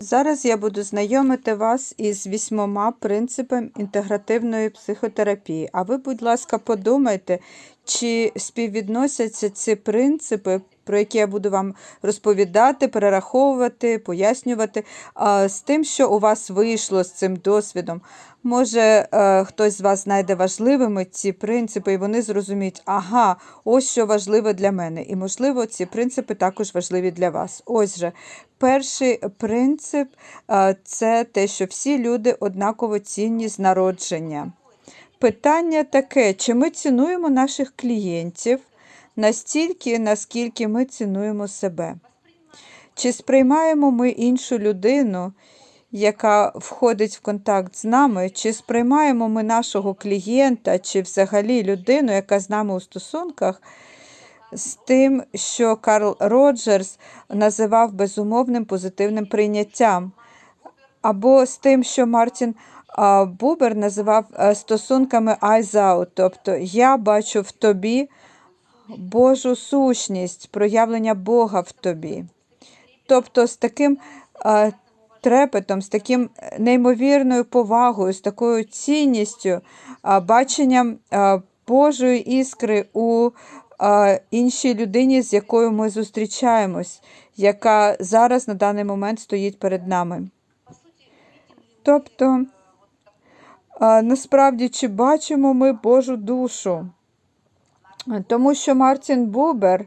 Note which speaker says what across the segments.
Speaker 1: Зараз я буду знайомити вас із вісьмома принципами інтегративної психотерапії. А ви, будь ласка, подумайте, чи співвідносяться ці принципи, про які я буду вам розповідати, перераховувати, пояснювати, з тим, що у вас вийшло з цим досвідом. Може, е, хтось з вас знайде важливими ці принципи, і вони зрозуміють, ага, ось що важливе для мене. І, можливо, ці принципи також важливі для вас. Ось же, перший принцип е, це те, що всі люди однаково цінні з народження. Питання таке: чи ми цінуємо наших клієнтів настільки, наскільки ми цінуємо себе? Чи сприймаємо ми іншу людину, яка входить в контакт з нами, чи сприймаємо ми нашого клієнта, чи взагалі людину, яка з нами у стосунках, з тим, що Карл Роджерс називав безумовним позитивним прийняттям, або з тим, що Мартін Бубер називав е, стосунками eyes тобто я бачу в тобі Божу сущність, проявлення Бога в тобі. Тобто з таким а, трепетом, з таким неймовірною повагою, з такою цінністю, баченням Божої іскри у іншій людині, з якою ми зустрічаємось, яка зараз на даний момент стоїть перед нами. Тобто, насправді, чи бачимо ми Божу душу? Тому що Мартін Бубер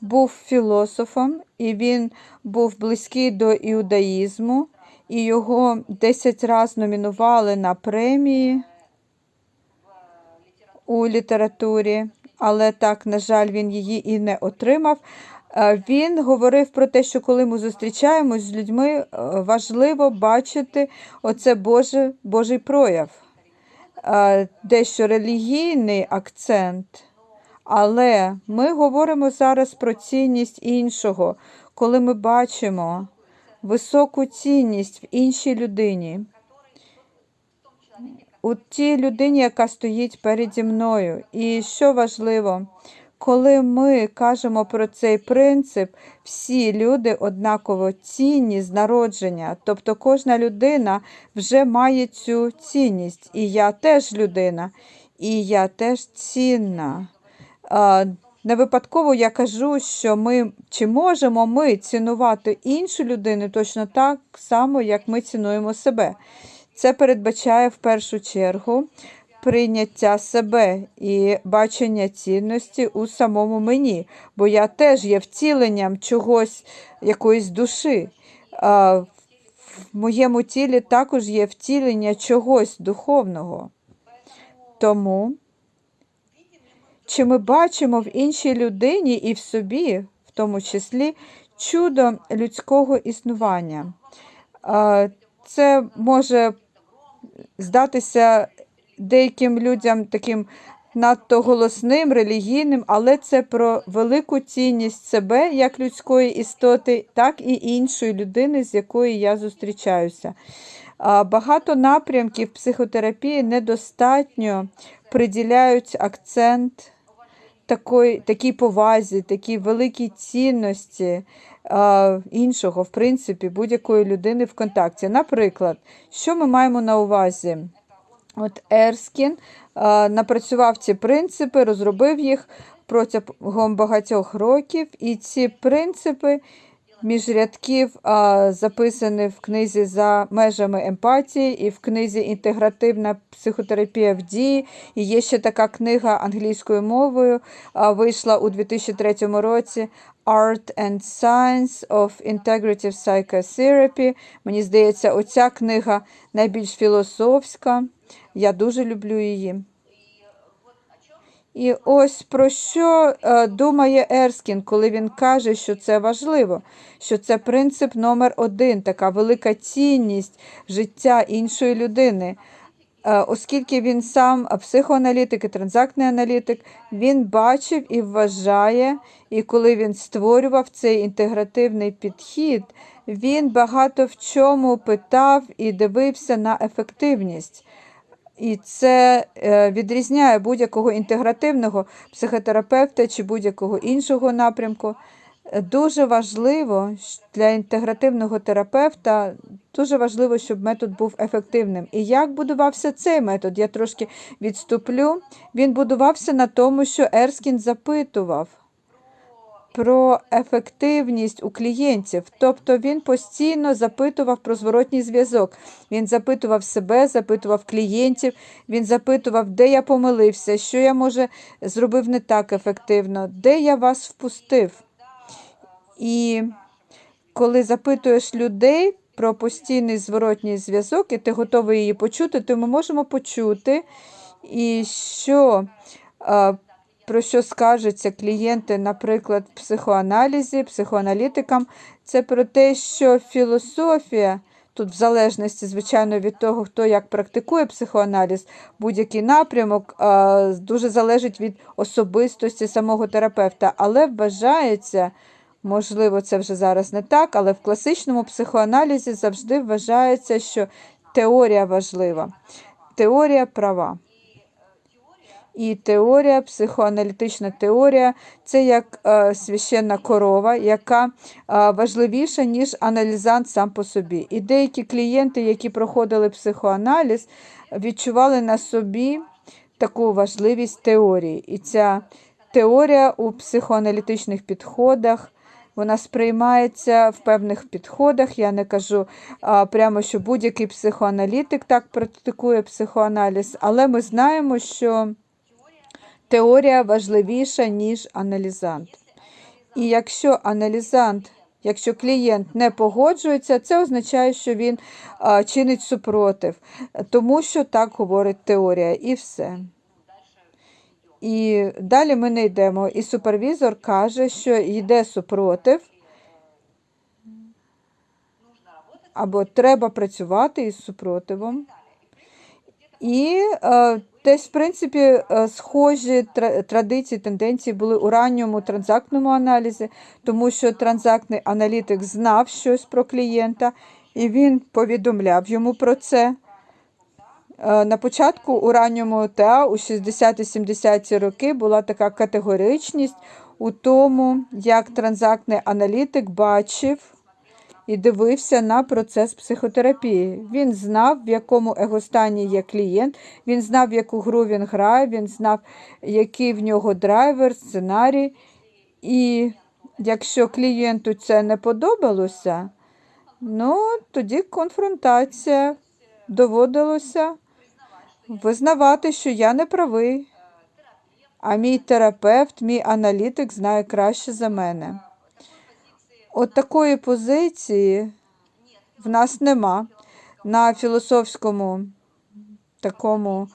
Speaker 1: був філософом, і він був близький до іудаїзму, і його 10 разів номінували на премії у літературі, але так, на жаль, він її і не отримав. Е, Він говорив про те, що коли ми зустрічаємось з людьми, е, важливо бачити оце Боже, Божий прояв, Е, дещо релігійний акцент. Але ми говоримо зараз про цінність іншого, коли ми бачимо високу цінність в іншій людині, у тій людині, яка стоїть переді мною. І що важливо, коли ми кажемо про цей принцип, всі люди однаково цінні з народження, тобто кожна людина вже має цю цінність. І я теж людина, і я теж цінна. Не випадково я кажу, що ми чи можемо ми цінувати іншу людину точно так само, як ми цінуємо себе. Це передбачає в першу чергу прийняття себе і бачення цінності у самому мені, бо я теж є втіленням чогось, якоїсь душі. В моєму тілі також є втілення чогось духовного. Тому. Чи ми бачимо в іншій людині і в собі, в тому числі, чудо людського існування? Це може здатися деяким людям таким надто голосним, релігійним, але це про велику цінність себе як людської істоти, так і іншої людини, з якою я зустрічаюся. Багато напрямків психотерапії недостатньо приділяють акцент такої, такій повазі, такій великій цінності а, іншого, в принципі, будь-якої людини в контакті. Наприклад, що ми маємо на увазі? От Ерскін напрацював ці принципи, розробив їх протягом багатьох років, і ці принципи між рядків записані в книзі за межами емпатії і в книзі Інтегративна психотерапія в дії. І є ще така книга англійською мовою, вийшла у 2003 році. Art and Science of Integrative Psychotherapy. Мені здається, оця книга найбільш філософська. Я дуже люблю її. І ось про що е, думає Ерскін, коли він каже, що це важливо, що це принцип номер один, така велика цінність життя іншої людини. Е, оскільки він сам психоаналітик і транзактний аналітик, він бачив і вважає, і коли він створював цей інтегративний підхід, він багато в чому питав і дивився на ефективність. І це е, відрізняє будь-якого інтегративного психотерапевта чи будь-якого іншого напрямку. Дуже важливо для інтегративного терапевта, дуже важливо, щоб метод був ефективним. І як будувався цей метод? Я трошки відступлю. Він будувався на тому, що Ерскін запитував про ефективність у клієнтів. Тобто він постійно запитував про зворотній зв'язок. Він запитував себе, запитував клієнтів, він запитував, де я помилився, що я може зробив не так ефективно, де я вас впустив. І коли запитуєш людей про постійний зворотній зв'язок, і ти готовий її почути, то ми можемо почути, і що, про що скажуться клієнти, наприклад, в психоаналізі, психоаналітикам, це про те, що філософія. Тут, в залежності, звичайно, від того, хто як практикує психоаналіз, будь-який напрямок дуже залежить від особистості самого терапевта, але вважається, можливо, це вже зараз не так, але в класичному психоаналізі завжди вважається, що теорія важлива, теорія права. І теорія, психоаналітична теорія це як е, священна корова, яка е, важливіша, ніж аналізант сам по собі. І деякі клієнти, які проходили психоаналіз, відчували на собі таку важливість теорії. І ця теорія у психоаналітичних підходах. Вона сприймається в певних підходах. Я не кажу а, прямо, що будь-який психоаналітик так практикує психоаналіз, але ми знаємо, що теорія важливіша, ніж аналізант. І якщо аналізант, якщо клієнт не погоджується, це означає, що він а, чинить супротив, тому що так говорить теорія, і все. І далі ми не йдемо. І супервізор каже, що йде супротив, або треба працювати із супротивом. І е, десь, в принципі, е, схожі тра- традиції, тенденції були у ранньому транзактному аналізі, тому що транзактний аналітик знав щось про клієнта, і він повідомляв йому про це. Е, На початку у ранньому ТА у 60-70-ті роки була така категоричність у тому, як транзактний аналітик бачив і дивився на процес психотерапії. Він знав, в якому егостані є клієнт, він знав, в яку гру він грає, він знав, який в нього драйвер, сценарій. І якщо клієнту це не подобалося, ну тоді конфронтація доводилося визнавати, що я не правий, а мій терапевт, мій аналітик знає краще за мене. От такої позиції в нас нема на філософському такому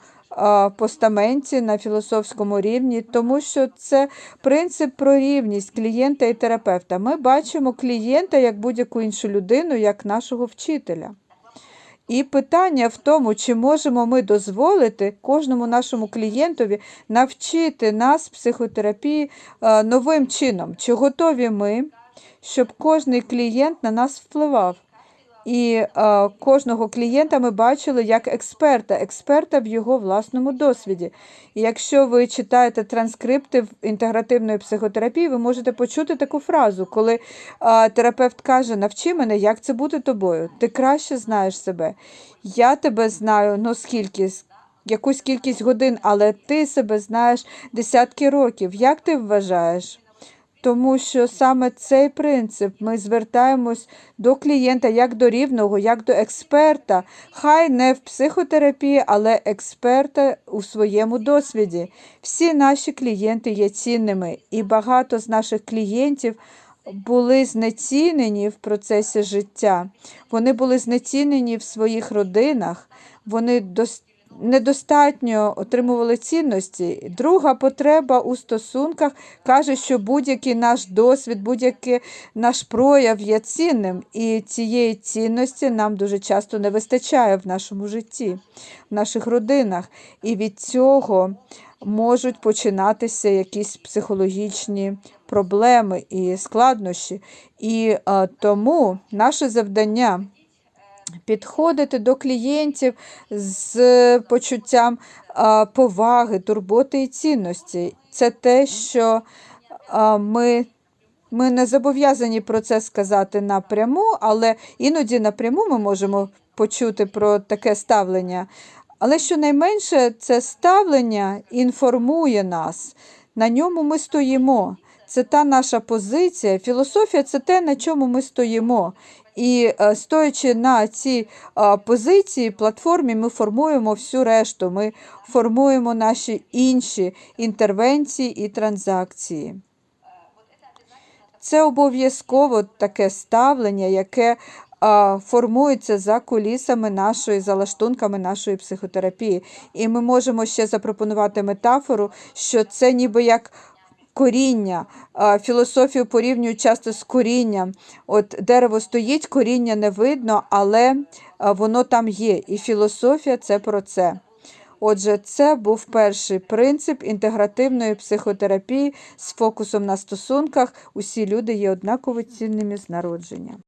Speaker 1: постаменті, на філософському рівні, тому що це принцип про рівність клієнта і терапевта. Ми бачимо клієнта як будь-яку іншу людину, як нашого вчителя. І питання в тому, чи можемо ми дозволити кожному нашому клієнтові навчити нас психотерапії новим чином, чи готові ми, щоб кожний клієнт на нас впливав. І е, кожного клієнта ми бачили як експерта, експерта в його власному досвіді. І якщо ви читаєте транскрипти в інтегративної психотерапії, ви можете почути таку фразу, коли е, терапевт каже: Навчи мене, як це бути тобою. Ти краще знаєш себе. Я тебе знаю, ну скільки, якусь кількість годин, але ти себе знаєш десятки років. Як ти вважаєш? Тому що саме цей принцип ми звертаємось до клієнта як до рівного, як до експерта, хай не в психотерапії, але експерта у своєму досвіді. Всі наші клієнти є цінними, і багато з наших клієнтів були знецінені в процесі життя. Вони були знецінені в своїх родинах. Вони недостатньо отримували цінності. Друга потреба у стосунках каже, що будь-який наш досвід, будь-який наш прояв є цінним, і цієї цінності нам дуже часто не вистачає в нашому житті, в наших родинах. І від цього можуть починатися якісь психологічні проблеми і складнощі. І а, тому наше завдання підходити до клієнтів з почуттям поваги, турботи і цінності. Це те, що ми Ми не зобов'язані про це сказати напряму, але іноді напряму ми можемо почути про таке ставлення. Але щонайменше це ставлення інформує нас, на ньому ми стоїмо. Це та наша позиція. Філософія це те, на чому ми стоїмо. І е, стоячи на цій е, позиції, платформі, ми формуємо всю решту. Ми формуємо наші інші інтервенції і транзакції. Це обов'язково таке ставлення, яке а, формується за кулісами нашої, за лаштунками нашої психотерапії. І ми можемо ще запропонувати метафору, що це ніби як коріння. Філософію порівнюють часто з корінням. От дерево стоїть, коріння не видно, але воно там є. І філософія це про це. Отже, це був перший принцип інтегративної психотерапії з фокусом на стосунках. Усі люди є однаково цінними з народження.